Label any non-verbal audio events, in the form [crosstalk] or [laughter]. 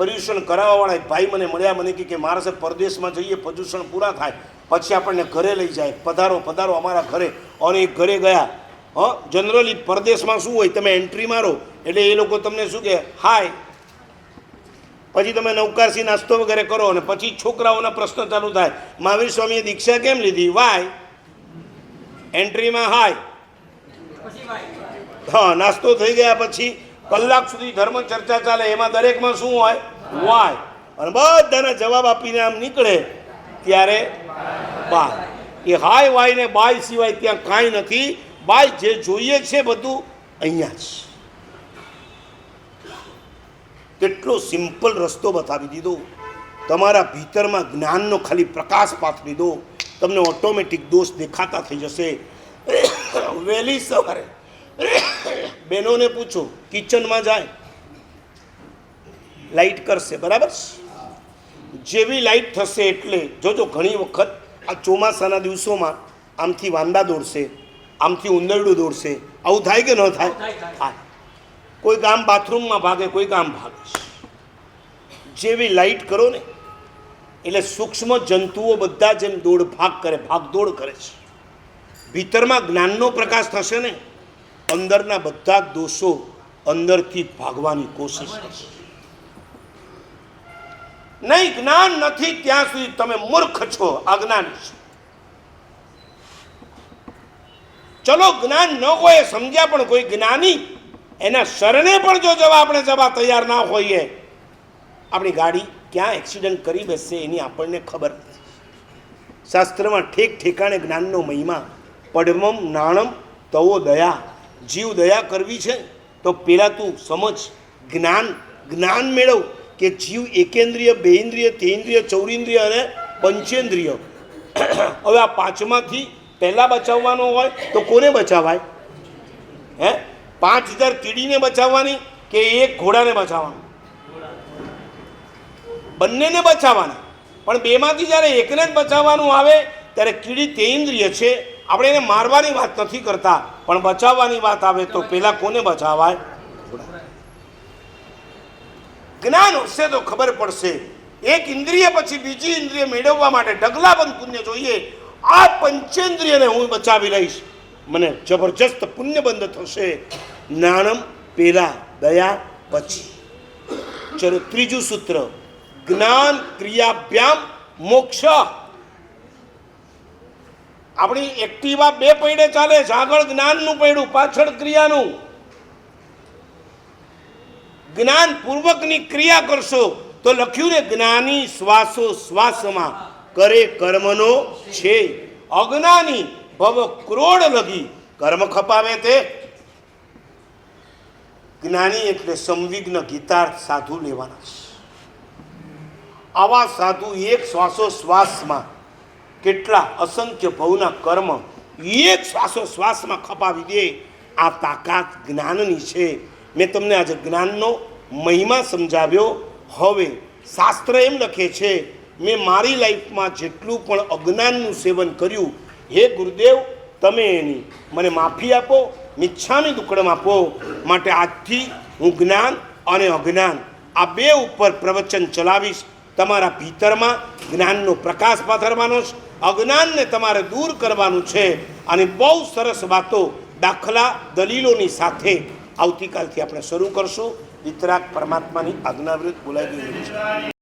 પર્યુષણ કરાવવાવાળા ભાઈ મને મળ્યા મને કે મારા સાહેબ પરદેશમાં જઈએ પ્રદૂષણ પૂરા થાય. પછી આપણને ઘરે લઈ જાય. પધારો પધારો અમારા ઘરે. અને એ ઘરે ગયા. હ જનરલી પરદેશમાં શું હોય તમે એન્ટ્રી મારો એટલે એ લોકો તમને શું કહે હાય પછી તમે નૌકારસી નાસ્તો વગેરે કરો અને પછી છોકરાઓના પ્રશ્ન ચાલુ થાય. મહાવીર સ્વામીએ દીક્ષા કેમ લીધી? વાય એન્ટ્રીમાં હાય હા નાસ્તો થઈ ગયા પછી કલાક સુધી ધર્મ ચર્ચા ચાલે, એમાં દરેકમાં શું હોય? વાય. અને બધાના જવાબ આપીને આમ નીકળે ત્યારે બાય. એ હાય વાય ને બાય સિવાય ત્યાં કાંઈ નથી. બાય જે જોઈએ છે બધું અહીંયા જ. કેટલો સિમ્પલ રસ્તો બતાવી દીધો. તમારા ભીતરમાં જ્ઞાનનો ખાલી પ્રકાશ પાથરી દો તમને ઓટોમેટિક દોષ દેખાતા થઈ જશે. વહેલી સવારે બહેનોને પૂછો કિચનમાં જાય લાઈટ કરશે બરાબર? જેવી લાઈટ થશે એટલે જોજો ઘણી વખત આ ચોમાસાના દિવસોમાં આમથી વાંદા દોડશે આમથી ઉંદરડું દોડશે. આવું થાય કે ન થાય? કોઈ ગામ બાથરૂમમાં ભાગે કોઈ ગામ ભાગે. જેવી લાઈટ કરો ને એટલે સૂક્ષ્મ જંતુઓ બધા જેમ દોડ ભાગ કરે ભાગદોડ કરે છે. ભીતરમાં જ્ઞાનનો પ્રકાશ થશે ને અંદરના બધા દોષો અંદરથી ભાગવાની કોશિશ કરશે. નહીં, જ્ઞાન નથી ત્યાં સુધી તમે મૂર્ખ છો, અજ્ઞાની છો. ચલો, જ્ઞાન ન હોય, સમજ્યા પણ કોઈ જ્ઞાની, એના શરણે પણ જો જવા આપણે જવા તૈયાર ના હોઈએ, આપણી ગાડી ક્યાં એક્સિડન્ટ કરી બેસશે એની આપણને ખબર શાસ્ત્રમાં ઠેક ઠેકાણે જ્ઞાનનો મહિમા, પડમમ નાણમ તવો દયા જીવ દયા કરવી છે, તો પહેલાં તું સમજ, જ્ઞાન જ્ઞાન મેળવ કે જીવ એકેન્દ્રિય, બેઇન્દ્રિય, તેઇન્દ્રિય, ચૌરિન્દ્રિય અને પંચેન્દ્રિય. [clears throat] હવે આ પાંચમાંથી પહેલાં બચાવવાનો હોય તો કોને બચાવાય? હે? પાંચ હજાર કીડીને બચાવવાની કે એક ઘોડાને બચાવવાનું? બંનેને બચાવવાના. પણ બેમાંથી જ્યારે એકને જ બચાવવાનું આવે, ત્યારે કીડી તે ઇન્દ્રિય છે આપણે એને મારવાની વાત નથી કરતા, પણ બચાવવાની વાત આવે તો પહેલાં કોને બચાવાય? જ્ઞાન હશે તો ખબર પડશે. એક ઇન્દ્રિય પછી બીજી ઇન્દ્રિય મેળવવા માટે ઢગલાબંધ પુણ્ય જોઈએ. આ પંચેન્દ્રિયને હું બચાવી લઈશ. મને જબરજસ્ત પુણ્ય બંધ થશે. નાણમ પેલા દયા પછી. ચલો ત્રીજું સૂત્ર. જ્ઞાન ક્રિયાભ્યામ મોક્ષ. આપણી એક્ટિવા બે પૈડે ચાલે છે. આગળ જ્ઞાનનું પૈડું, પાછળ ક્રિયાનું. જ્ઞાન પૂર્વકની ક્રિયા કરશો તો લખ્યું ને, જ્ઞાની શ્વાસો શ્વાસમાં કરે કર્મનો છે અજ્ઞાની ભવ ક્રોડ લગી કર્મ ખપાવે તે. જ્ઞાની એટલે સંવિઘ્ન ગીતાર્થ સાધુ લેવાના આવા સાધુ એક શ્વાસોશ્વાસમાં કેટલા અસંખ્ય ભવના કર્મ એક શ્વાસોશ્વાસમાં ખપાવી દે. આ તાકાત જ્ઞાનની છે. મેં તમને આજે જ્ઞાનનો મહિમા સમજાવ્યો. હવે શાસ્ત્ર એમ લખે છે, મેં મારી લાઈફમાં જેટલું પણ અજ્ઞાનનું સેવન કર્યું, હે ગુરુદેવ, તમે એની મને માફી આપો, મિચ્છામી દુકડમ આપો. માટે આજથી હું જ્ઞાન અને અજ્ઞાન આ બે ઉપર પ્રવચન ચલાવીશ. તમારા ભીતરમાં જ્ઞાનનો પ્રકાશ પાથરવાનો છે, અજ્ઞાનને તમારે દૂર કરવાનું છે અને બહુ સરસ વાતો દાખલા દલીલોની સાથે આવતીકાલથી આપણે શરૂ કરશું. વિતરાગ પરમાત્માની આજ્ઞા બોલાવી દીધું છે.